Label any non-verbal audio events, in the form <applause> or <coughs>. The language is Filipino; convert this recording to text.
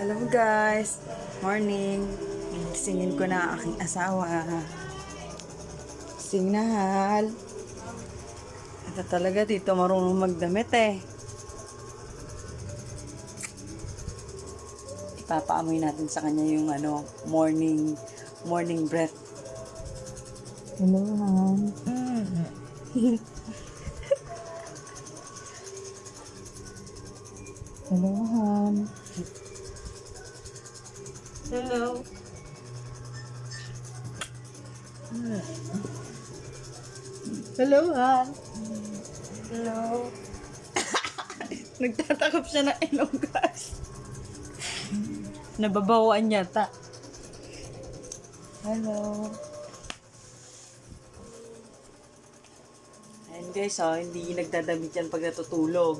Hello guys. Morning. Singin ko na aking asawa. Sing na hal. Ito talaga dito marunong magdamit eh. Ipapaamoy natin sa kanya yung ano, morning morning breath. Hello, Han. <laughs> Hello, Han. Hello. Hello, Han. Hello. <coughs> Nagtatakap siya ng ilong, guys. Nababawaan yata. Hello. Ayan guys, oh, hindi nagdadamit yan pag natutulog.